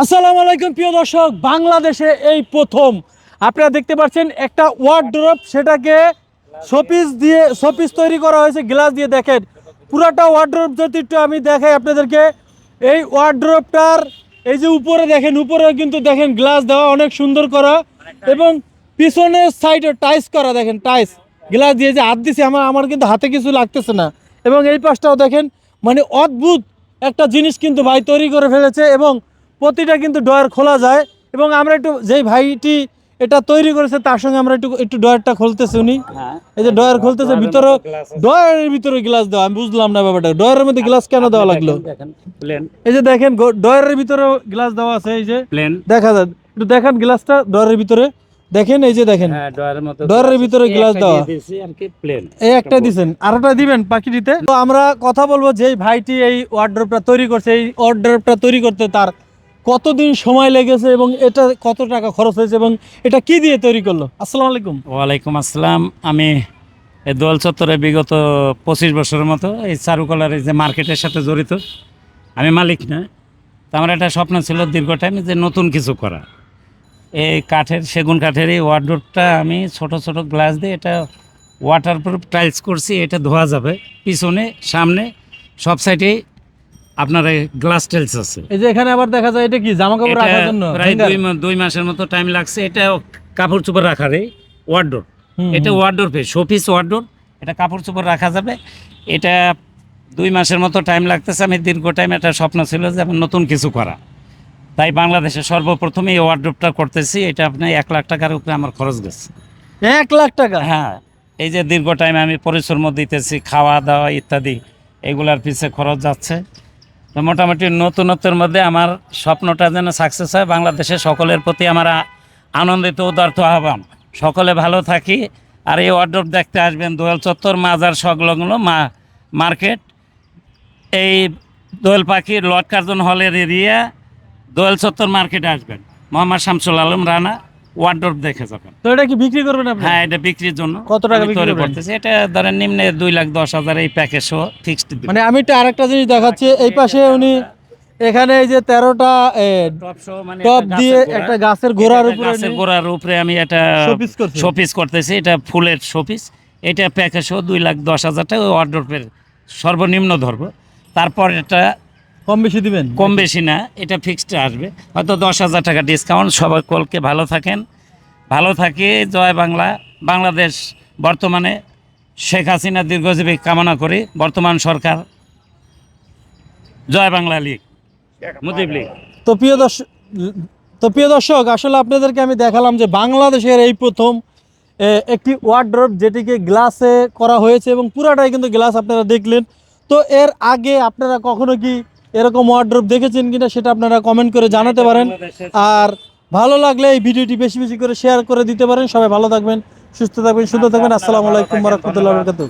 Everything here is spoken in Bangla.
আসসালামু আলাইকুম, প্রিয় দর্শক, বাংলাদেশে এই প্রথম। আপনারা দেখতে পাচ্ছেন একটা ওয়ার্ড্রপ সেটাকে শোপিস দিয়ে শোপিস তৈরি করা হয়েছে গ্লাস দিয়ে দেখেন। পুরাটা ওয়ার্ড্রপ যদি একটু আমি দেখাই আপনাদেরকে, এই ওয়ার্ড্রপটার এই যে উপরে দেখেন উপরে কিন্তু দেখেন গ্লাস দেওয়া, অনেক সুন্দর করা এবং পিছনের সাইডে টাইস করা, দেখেন টাইস গ্লাস দিয়ে যে হাত দিছে, আমার আমার কিন্তু হাতে কিছু লাগতেছে না। এবং এই পাশটাও দেখেন মানে অদ্ভুত একটা জিনিস কিন্তু ভাই তৈরি করে ফেলেছে এবং প্রতিটা কিন্তু ডয়ার খোলা যায় এবং আমরা একটু যেই ভাইটি এটা তৈরি করেছে তার সঙ্গে আমরা একটু একটু ডয়ারটা খুলতেছি উনি। এই যে ডয়ার খুলতেছে ভিতরে ডয়ারের ভিতরে গ্লাস দেওয়া আমি বুঝলাম না ব্যাপারটা। ডয়ারের মধ্যে গ্লাস কেন দেওয়া লাগল? প্লেন। এই যে দেখেন ডয়ারের ভিতরে গ্লাস দেওয়া আছে এই যে প্লেন। দেখা যায়। একটু দেখান গ্লাসটা ডয়ারের ভিতরে। দেখেন এই যে দেখেন। হ্যাঁ ডয়ারের ভিতরে গ্লাস দেওয়া। দিয়ে আর কি প্লেন। এই একটা দিছেন। আর একটা দিবেন পাখিটিতে? তো আমরা কথা বলব যে এই ভাইটি এই ওয়ার্ড্রপটা তৈরি করছে এই ওয়ার্ড্রপটা তৈরি করতে তার কতদিন সময় লেগেছে এবং এটা কত টাকা খরচ হয়েছে এবং এটা কি দিয়ে তৈরি করল? আসসালামু আলাইকুম। ওয়ালাইকুম আসসালাম। আমি এই দোয়াল চত্বরে বিগত পঁচিশ বছরের মতো এই চারুকলার এই যে মার্কেটের সাথে জড়িত। আমি মালিক না। তো আমার একটা স্বপ্ন ছিল দীর্ঘ টাইম যে নতুন কিছু করা। এই কাঠের, সেগুন কাঠের এই ওয়ার্ডরোবটা আমি ছোট ছোট গ্লাস দিয়ে এটা ওয়াটারপ্রুফ টাইলস করছি। এটা ধোয়া যাবে। পিছনে, সামনে, সব সাইডে আপনার গ্লাস টাইলস আছে। এই যে এখানে আবার দেখা যায় এটা কি জামা কাপড় রাখার জন্য? প্রায় দুই দুই মাসের মতো টাইম লাগছে। এটা কাপড় চোপড় রাখার ওয়ার্ডোর এটা ওয়ার্ডোর পে শোপিস ওয়ার্ডোর এটা কাপড় চোপড় রাখা যাবে। এটা দুই মাসের মতো টাইম লাগতেছে। আমি দীর্ঘ টাইম একটা স্বপ্ন ছিল যে আমার নতুন কিছু করা। তাই বাংলাদেশে সর্বপ্রথম এই ওয়ার্ড্রোপটা করতেছি। এটা আপনি এক লাখ টাকার উপরে আমার খরচ গেছে। এক লাখ টাকা? হ্যাঁ। এই যে দীর্ঘ টাইম আমি পরিশ্রম দিতেছি খাওয়া দাওয়া ইত্যাদি এগুলার পিছে খরচ যাচ্ছে। তো মোটামুটি নতুনত্বের মধ্যে আমার স্বপ্নটা যেন সাকসেস হয়, বাংলাদেশের সকলের প্রতি আমার আনন্দিত উদার্ত আহ্বান। সকলে ভালো থাকি। আর এই অর্ডার দেখতে আসবেন, দোয়েল চত্বর, মাজার সংলগ্ন মা মার্কেট। এই দোয়েল লট কার্জন হলের এরিয়া দোয়েল চত্বর মার্কেটে আসবেন। মোহাম্মদ শামসুল আলম রানা। ওয়ার্ড্রপ দেখে যাবেন। তো এটা কি বিক্রি করবেন আপনি? হ্যাঁ এটা বিক্রির জন্য। কত টাকা বিক্রি করতেছি। এটা ধরেন নিম্নে দুই লাখ দশ হাজার এই প্যাকেজ সহ ফিক্সড মানে আমি একটু আরেকটা জিনিস দেখাচ্ছি। এই পাশে উনি এখানে এই যে তেরোটা টপ মানে টপ দিয়ে একটা গাছের গোড়ার উপরে গাছের গোড়ার উপরে আমি এটা শোপিস। শোপিস করতেছি। এটা ফুলের শোপিস এটা প্যাকেজ সহ দুই লাখ দশ হাজার টাকা অর্ডার সর্বনিম্ন ধরবো। তারপর এটা কম বেশি দিবেন? কম বেশি না এটা ফিক্সড আসবে। হয়তো দশ হাজার টাকা ডিসকাউন্ট সবাই কলকে ভালো থাকেন। ভালো থাকে জয় বাংলা বাংলাদেশ বর্তমানে শেখ হাসিনা দীর্ঘজীবী কামনা করি বর্তমান সরকার। জয় বাংলা লীগ। মুজিব লীগ। তো প্রিয় দর্শক তো প্রিয় দর্শক আসলে আপনাদেরকে আমি দেখালাম যে বাংলাদেশের এই প্রথম একটি ওয়ার্ড্রপ যেটিকে গ্লাসে করা হয়েছে এবং পুরাটাই কিন্তু গ্লাস আপনারা দেখলেন। তো এর আগে আপনারা কখনো কি এরকম ওয়ার্ড্রপ দেখেছেন কিনা সেটা আপনারা কমেন্ট করে জানাতে পারেন। আর ভালো লাগলে এই ভিডিওটি বেশি বেশি করে শেয়ার করে দিতে পারেন। সবাই ভালো থাকবেন সুস্থ থাকবেন সুন্দর থাকবেন। আসসালামু আলাইকুম রহমতুল্লাহ বরকাতুহ।